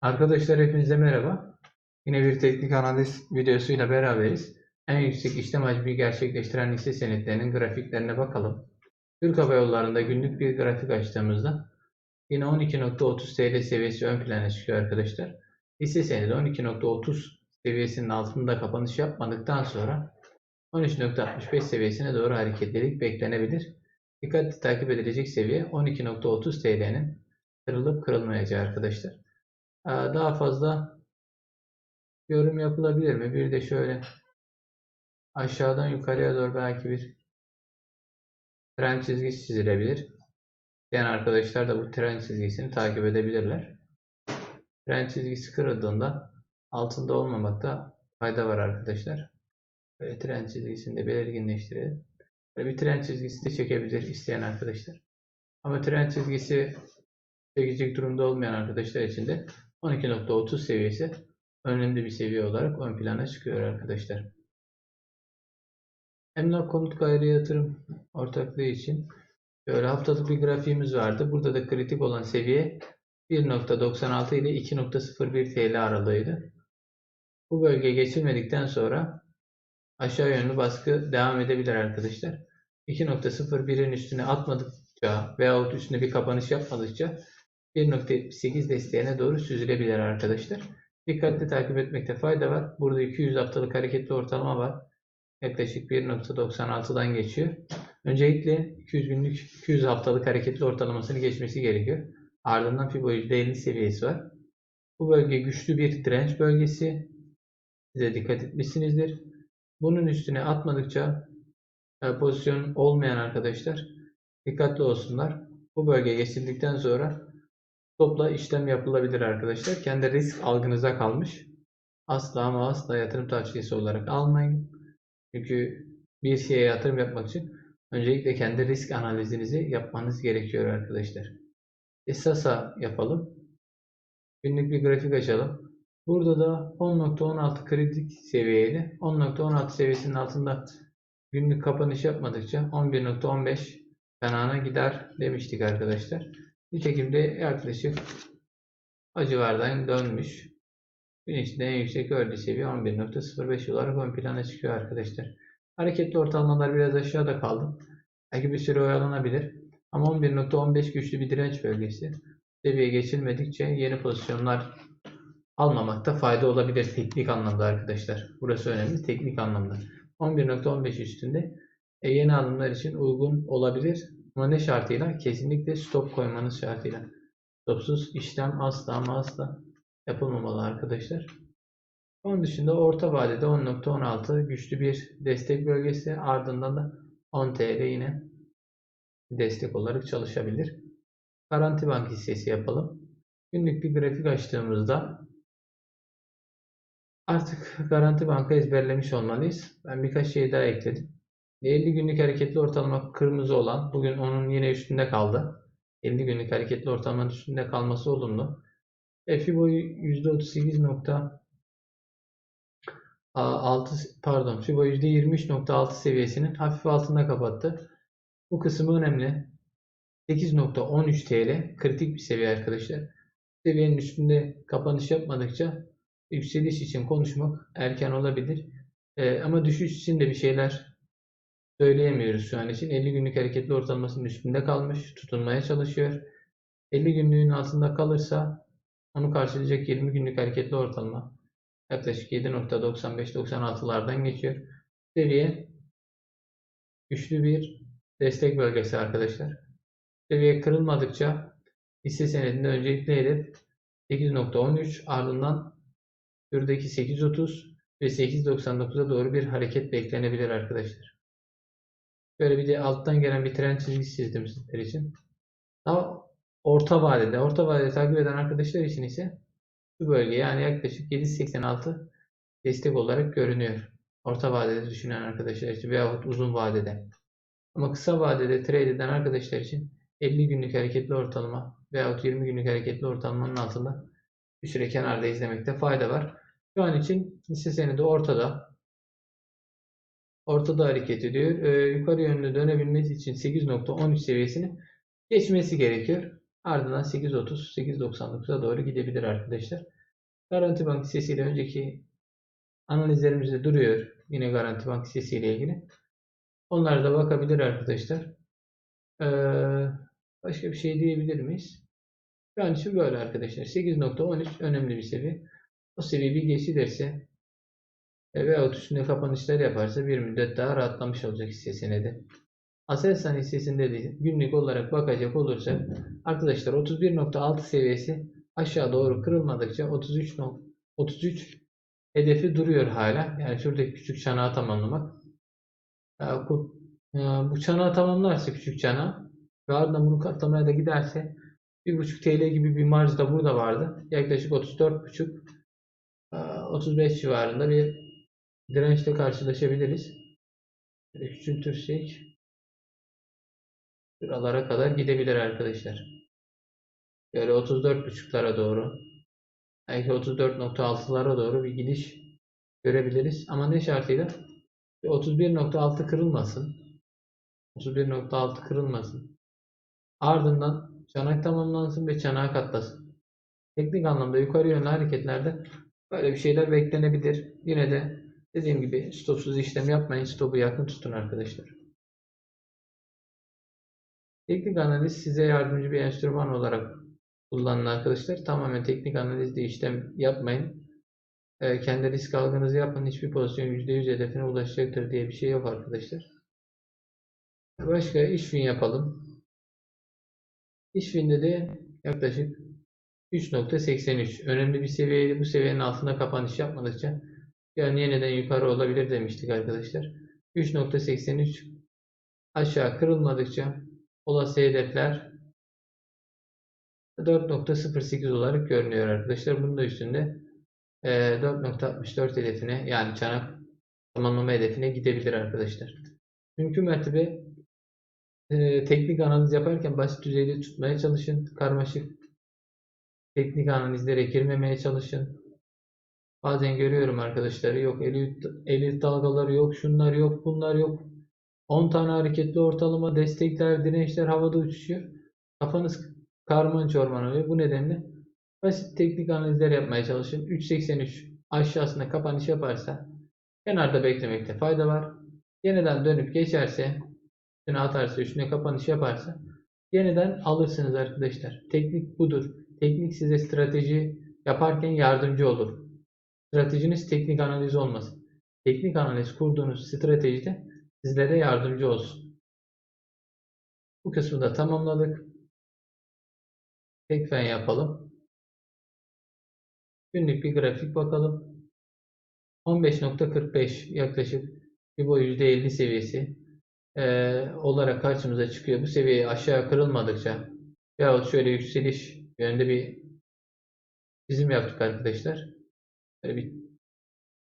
Arkadaşlar hepinize merhaba. Yine bir teknik analiz videosuyla beraberiz. En yüksek işlem hacmi gerçekleştiren hisse senetlerinin grafiklerine bakalım. Türk Hava Yolları'nda günlük bir grafik açtığımızda yine 12.30 TL seviyesi ön plana çıkıyor arkadaşlar. Hisse senedi 12.30 seviyesinin altında kapanış yapmadıktan sonra 13.65 seviyesine doğru hareketlilik beklenebilir. Dikkatli takip edilecek seviye 12.30 TL'nin kırılıp kırılmayacağı arkadaşlar. Ee, Daha fazla yorum yapılabilir mi? Bir de şöyle aşağıdan yukarıya doğru belki bir tren çizgisi çizilebilir. Yani arkadaşlar da bu tren çizgisini takip edebilirler. Tren çizgisi kırıldığında altında olmamakta fayda var arkadaşlar. Böyle tren çizgisini de belirginleştirelim. Böyle bir tren çizgisi de çekebilir isteyen arkadaşlar. Ama tren çizgisi çekecek durumda olmayan arkadaşlar için de 12.30 seviyesi önemli bir seviye olarak ön plana çıkıyor arkadaşlar. Emlak konut gayri yatırım ortaklığı için böyle haftalık bir grafiğimiz vardı. Burada da kritik olan seviye 1.96 ile 2.01 TL aralığıydı. Bu bölge geçilmedikten sonra aşağı yönlü baskı devam edebilir arkadaşlar. 2.01'in üstüne atmadıkça veyahut üstüne bir kapanış yapmadıkça 1.78 desteğine doğru süzülebilir arkadaşlar. Dikkatli takip etmekte fayda var. Burada 200 haftalık hareketli ortalama var. Yaklaşık 1.96'dan geçiyor. Öncelikle 200 günlük 200 haftalık hareketli ortalamasını geçmesi gerekiyor. Ardından Fibo %50 seviyesi var. Bu bölge güçlü bir direnç bölgesi. Size dikkat etmişsinizdir. Bunun üstüne atmadıkça e, pozisyon olmayan arkadaşlar dikkatli olsunlar. Bu bölge geçildikten sonra Topla işlem yapılabilir arkadaşlar. Kendi risk algınıza kalmış. Asla ama asla yatırım tavsiyesi olarak almayın. Çünkü bir şeye yatırım yapmak için öncelikle kendi risk analizinizi yapmanız gerekiyor arkadaşlar. Esasa yapalım. Günlük bir grafik açalım. Burada da 10.16 kritik seviyeydi. 10.16 seviyesinin altında günlük kapanış yapmadıkça 11.15 kanağına gider demiştik arkadaşlar. Nitekim de yaklaşık o dönmüş. Güneşin en yüksek gördüğü seviye 11.05 olarak ön plana çıkıyor arkadaşlar. Hareketli ortalamalar biraz aşağıda kaldı. Belki bir süre oyalanabilir. Ama 11.15 güçlü bir direnç bölgesi. Seviye geçilmedikçe yeni pozisyonlar almamakta fayda olabilir teknik anlamda arkadaşlar. Burası önemli teknik anlamda. 11.15 üstünde e, yeni alımlar için uygun olabilir. Ama ne şartıyla? Kesinlikle stop koymanız şartıyla. Stopsuz işlem asla ama asla yapılmamalı arkadaşlar. Onun dışında orta vadede 10.16 güçlü bir destek bölgesi ardından da 10 TL yine destek olarak çalışabilir. Garanti bank hissesi yapalım. Günlük bir grafik açtığımızda artık Garanti Bank'ı ezberlemiş olmalıyız. Ben birkaç şey daha ekledim. 50 günlük hareketli ortalama kırmızı olan bugün onun yine üstünde kaldı. 50 günlük hareketli ortalamanın üstünde kalması olumlu. FIBO %38.6 pardon FIBO %23.6 seviyesinin hafif altında kapattı. Bu kısmı önemli. 8.13 TL kritik bir seviye arkadaşlar. Seviyenin üstünde kapanış yapmadıkça yükseliş için konuşmak erken olabilir. Ee, ama düşüş için de bir şeyler söyleyemiyoruz şu an için. 50 günlük hareketli ortalamasının üstünde kalmış. Tutunmaya çalışıyor. 50 günlüğün altında kalırsa onu karşılayacak 20 günlük hareketli ortalama yaklaşık 7.95-96'lardan geçiyor. Seviye güçlü bir destek bölgesi arkadaşlar. Seviye kırılmadıkça hisse senedinde öncelikle hedef 8.13 ardından şuradaki 8.30 ve 8.99'a doğru bir hareket beklenebilir arkadaşlar. Böyle bir de alttan gelen bir tren çizgisi çizdim sizler için. Daha orta vadede, orta vadede takip eden arkadaşlar için ise bu bölge yani yaklaşık 7.86 destek olarak görünüyor. Orta vadede düşünen arkadaşlar için veyahut uzun vadede. Ama kısa vadede trade eden arkadaşlar için 50 günlük hareketli ortalama veyahut 20 günlük hareketli ortalamanın altında bir süre kenarda izlemekte fayda var. Şu an için hisse senedi ortada ortada hareket ediyor. E, yukarı yönlü dönebilmesi için 8.13 seviyesini geçmesi gerekiyor. Ardından 8.30, 8.99'a doğru gidebilir arkadaşlar. Garanti Bank hissesiyle önceki analizlerimizde duruyor. Yine Garanti Bank hissesiyle ilgili. Onlara da bakabilir arkadaşlar. Ee, başka bir şey diyebilir miyiz? Şu an için böyle arkadaşlar. 8.13 önemli bir seviye. O seviye bir geçilirse e, veyahut üstünde kapanışlar yaparsa bir müddet daha rahatlamış olacak hisse senedi. Aselsan hissesinde de günlük olarak bakacak olursak arkadaşlar 31.6 seviyesi aşağı doğru kırılmadıkça 33 no- 33 hedefi duruyor hala. Yani şuradaki küçük çanağı tamamlamak. Bu, e, çanağı tamamlarsa küçük çanağı ve ardından bunu katlamaya da giderse 1.5 TL gibi bir marj da burada vardı. Yaklaşık 34.5 e, 35 civarında bir dirençle karşılaşabiliriz. Böyle küçültürsek Şuralara kadar gidebilir arkadaşlar. Böyle 34.5'lara doğru belki 34.6'lara doğru bir gidiş görebiliriz. Ama ne şartıyla? 31.6 kırılmasın. 31.6 kırılmasın. Ardından çanak tamamlansın ve çanağı katlasın. Teknik anlamda yukarı yönlü hareketlerde böyle bir şeyler beklenebilir. Yine de dediğim gibi stopsuz işlem yapmayın. Stopu yakın tutun arkadaşlar. Teknik analiz size yardımcı bir enstrüman olarak kullanın arkadaşlar. Tamamen teknik analizde işlem yapmayın. Ee, kendi risk algınızı yapın. Hiçbir pozisyon %100 hedefine ulaşacaktır diye bir şey yok arkadaşlar. Başka işfin yapalım. İşfinde de yaklaşık 3.83 önemli bir seviyeydi. Bu seviyenin altında kapanış yapmadıkça yani yeniden yukarı olabilir demiştik arkadaşlar. 3.83 aşağı kırılmadıkça olası hedefler 4.08 olarak görünüyor arkadaşlar. Bunun da üstünde 4.64 hedefine yani çanak tamamlama hedefine gidebilir arkadaşlar. Mümkün mertebe e, teknik analiz yaparken basit düzeyde tutmaya çalışın. Karmaşık teknik analizlere girmemeye çalışın. Bazen görüyorum arkadaşları yok elit dalgaları yok şunlar yok bunlar yok 10 tane hareketli ortalama destekler dirençler havada uçuşuyor. Kafanız karman çorman oluyor. Bu nedenle basit teknik analizler yapmaya çalışın. 3.83 aşağısında kapanış yaparsa kenarda beklemekte fayda var. Yeniden dönüp geçerse üstüne atarsa üstüne kapanış yaparsa yeniden alırsınız arkadaşlar. Teknik budur. Teknik size strateji yaparken yardımcı olur. Stratejiniz teknik analiz olmasın. Teknik analiz kurduğunuz stratejide sizlere yardımcı olsun. Bu kısmı da tamamladık. Tekfen yapalım. Günlük bir grafik bakalım. 15.45 yaklaşık FIBO %50 seviyesi e, olarak karşımıza çıkıyor. Bu seviye aşağı kırılmadıkça veyahut şöyle yükseliş yönünde bir çizim yaptık arkadaşlar. Böyle bir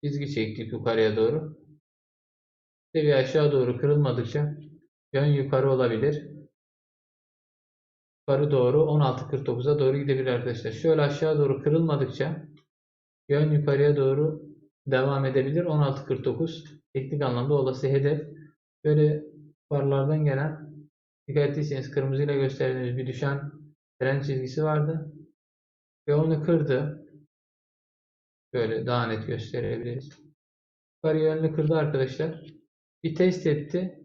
çizgi çektik yukarıya doğru. Seviye aşağı doğru kırılmadıkça yön yukarı olabilir. Yukarı doğru 16.49'a doğru gidebilir arkadaşlar. Şöyle aşağı doğru kırılmadıkça yön yukarıya doğru devam edebilir. 16.49 teknik anlamda olası hedef. Böyle yukarılardan gelen dikkat ettiyseniz kırmızıyla gösterdiğimiz bir düşen tren çizgisi vardı. Ve onu kırdı. Böyle daha net gösterebiliriz. Yukarı yönlü kırdı arkadaşlar. Bir test etti.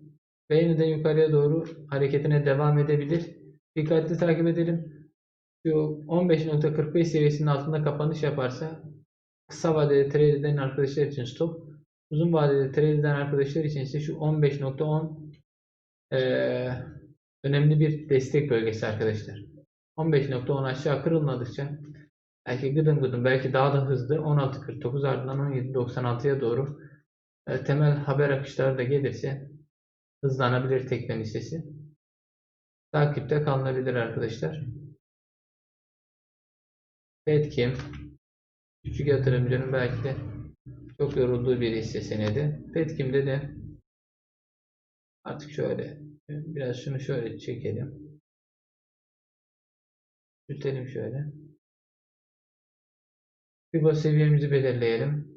Ve yeniden yukarıya doğru hareketine devam edebilir. Dikkatli takip edelim. Şu 15.45 seviyesinin altında kapanış yaparsa kısa vadede trade eden arkadaşlar için stop. Uzun vadede trade eden arkadaşlar için ise şu 15.10 ee, önemli bir destek bölgesi arkadaşlar. 15.10 aşağı kırılmadıkça belki gıdım gıdım belki daha da hızlı 16.49 ardından 17.96'ya doğru e, temel haber akışları da gelirse hızlanabilir tekne listesi. Takipte kalınabilir arkadaşlar. Petkim küçük yatırımcının belki de çok yorulduğu bir hisse senedi. Petkim'de de artık şöyle biraz şunu şöyle çekelim. Küçültelim şöyle. Fibo seviyemizi belirleyelim.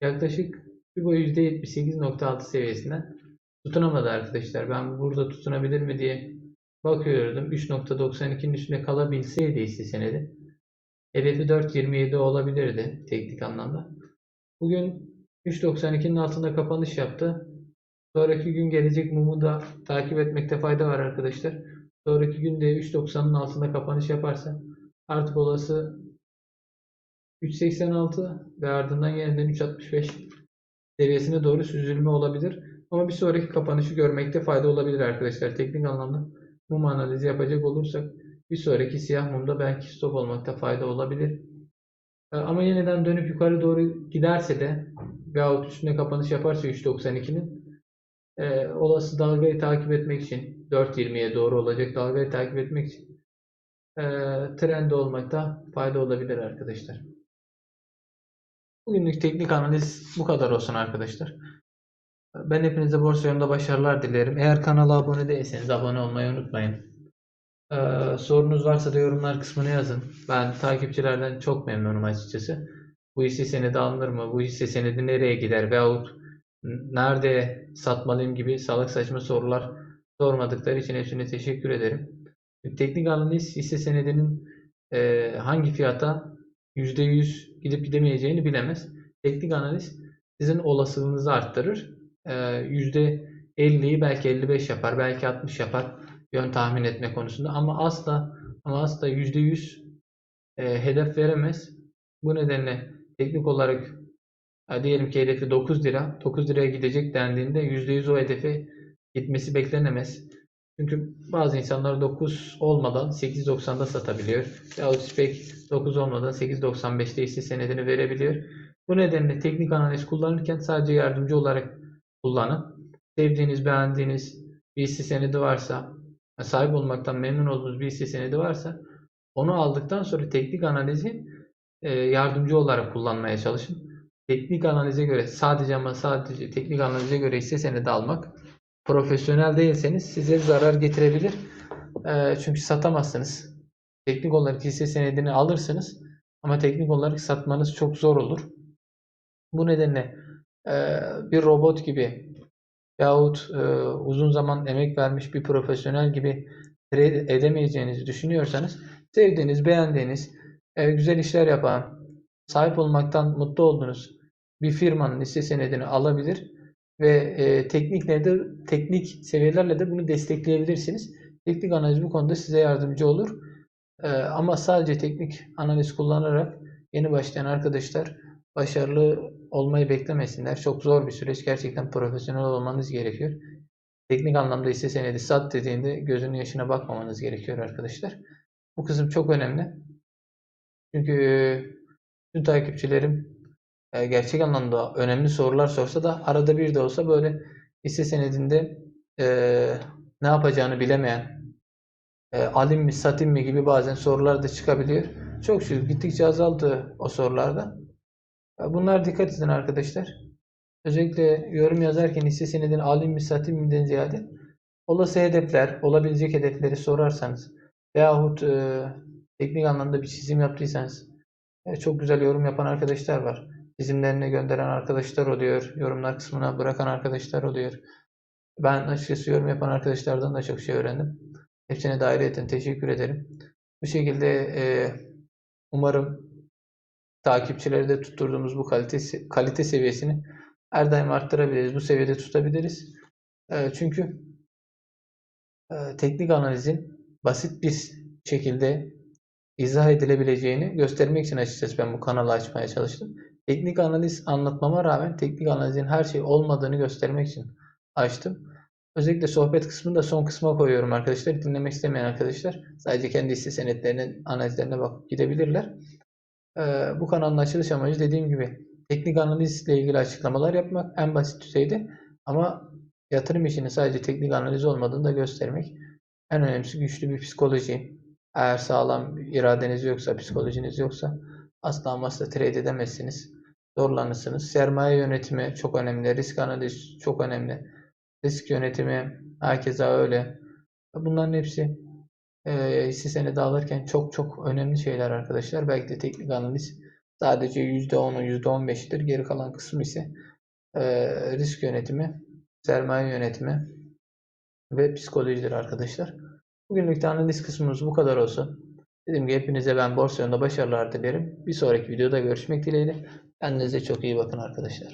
Yaklaşık FIBO %78.6 seviyesinden tutunamadı arkadaşlar. Ben burada tutunabilir mi diye bakıyordum. 3.92'nin üstünde kalabilseydi hisse senedi. Hedefi 4.27 olabilirdi teknik anlamda. Bugün 3.92'nin altında kapanış yaptı. Sonraki gün gelecek mumu da takip etmekte fayda var arkadaşlar. Sonraki günde 3.90'ın altında kapanış yaparsa artık olası 3.86 ve ardından yeniden 3.65 seviyesine doğru süzülme olabilir. Ama bir sonraki kapanışı görmekte fayda olabilir arkadaşlar. Teknik anlamda mum analizi yapacak olursak bir sonraki siyah mumda belki stop olmakta fayda olabilir. Ee, Ama yeniden dönüp yukarı doğru giderse de veyahut üstüne kapanış yaparsa 3.92'nin e, olası dalgayı takip etmek için 4.20'ye doğru olacak dalgayı takip etmek için e, trend olmakta fayda olabilir arkadaşlar. Bugünlük teknik analiz bu kadar olsun arkadaşlar. Ben hepinize borsa yolunda başarılar dilerim. Eğer kanala abone değilseniz abone olmayı unutmayın. Ee, sorunuz varsa da yorumlar kısmına yazın. Ben takipçilerden çok memnunum açıkçası. Bu hisse senedi alınır mı? Bu hisse senedi nereye gider? Veyahut nerede satmalıyım gibi salak saçma sorular sormadıkları için hepsine teşekkür ederim. Teknik analiz hisse senedinin e, hangi fiyata %100 gidip gidemeyeceğini bilemez. Teknik analiz sizin olasılığınızı arttırır. E, %50'yi belki 55 yapar, belki 60 yapar yön tahmin etme konusunda ama asla ama asla %100 e, hedef veremez. Bu nedenle teknik olarak diyelim ki hedefi 9 lira, 9 liraya gidecek dendiğinde %100 o hedefe gitmesi beklenemez. Çünkü bazı insanlar 9 olmadan 8.90'da satabiliyor. Yahut pek 9 olmadan 8.95'te hisse senedini verebiliyor. Bu nedenle teknik analiz kullanırken sadece yardımcı olarak kullanın. Sevdiğiniz, beğendiğiniz bir hisse senedi varsa, sahip olmaktan memnun olduğunuz bir hisse senedi varsa onu aldıktan sonra teknik analizi e, yardımcı olarak kullanmaya çalışın. Teknik analize göre sadece ama sadece teknik analize göre hisse senedi almak profesyonel değilseniz size zarar getirebilir. E, çünkü satamazsınız. Teknik olarak hisse senedini alırsınız ama teknik olarak satmanız çok zor olur. Bu nedenle e, bir robot gibi yahut e, uzun zaman emek vermiş bir profesyonel gibi edemeyeceğinizi düşünüyorsanız sevdiğiniz, beğendiğiniz, e, güzel işler yapan, sahip olmaktan mutlu olduğunuz bir firmanın hisse senedini alabilir ve e, teknikle teknik seviyelerle de bunu destekleyebilirsiniz. Teknik analiz bu konuda size yardımcı olur. E, ama sadece teknik analiz kullanarak yeni başlayan arkadaşlar başarılı olmayı beklemesinler. Çok zor bir süreç. Gerçekten profesyonel olmanız gerekiyor. Teknik anlamda hisse senedi sat dediğinde gözünün yaşına bakmamanız gerekiyor arkadaşlar. Bu kısım çok önemli. Çünkü bütün takipçilerim e, gerçek anlamda önemli sorular sorsa da arada bir de olsa böyle hisse senedinde e, ne yapacağını bilemeyen e, alim mi satayım mı gibi bazen sorular da çıkabiliyor. Çok şükür gittikçe azaldı o sorularda. Bunlar dikkat edin arkadaşlar. Özellikle yorum yazarken hisse senedini alayım mı satayım mı ziyade olası hedefler, olabilecek hedefleri sorarsanız veyahut e, teknik anlamda bir çizim yaptıysanız e, çok güzel yorum yapan arkadaşlar var. Çizimlerini gönderen arkadaşlar oluyor. Yorumlar kısmına bırakan arkadaşlar oluyor. Ben açıkçası yorum yapan arkadaşlardan da çok şey öğrendim. Hepsine dair edin. Teşekkür ederim. Bu şekilde e, umarım takipçileri de tutturduğumuz bu kalite, kalite seviyesini her daim arttırabiliriz. Bu seviyede tutabiliriz. E, çünkü e, teknik analizin basit bir şekilde izah edilebileceğini göstermek için açıkçası ben bu kanalı açmaya çalıştım. Teknik analiz anlatmama rağmen teknik analizin her şey olmadığını göstermek için açtım. Özellikle sohbet kısmını da son kısma koyuyorum arkadaşlar. Dinlemek istemeyen arkadaşlar sadece kendi hisse senetlerinin analizlerine bakıp gidebilirler. Ee, bu kanalın açılış amacı dediğim gibi teknik analizle ilgili açıklamalar yapmak en basit düzeyde ama yatırım işinin sadece teknik analiz olmadığını da göstermek. En önemlisi güçlü bir psikoloji. Eğer sağlam iradeniz yoksa, psikolojiniz yoksa asla asla trade edemezsiniz. Zorlanırsınız. Sermaye yönetimi çok önemli. Risk analizi çok önemli. Risk yönetimi herkese öyle. Bunların hepsi e, hisse senedi alırken çok çok önemli şeyler arkadaşlar. Belki de teknik analiz sadece %10'u %15'idir. Geri kalan kısmı ise e, risk yönetimi sermaye yönetimi ve psikolojidir arkadaşlar. Bugünlük de analiz kısmımız bu kadar olsun. Dediğim gibi hepinize ben borsa yolunda başarılar dilerim. Bir sonraki videoda görüşmek dileğiyle. Kendinize çok iyi bakın arkadaşlar.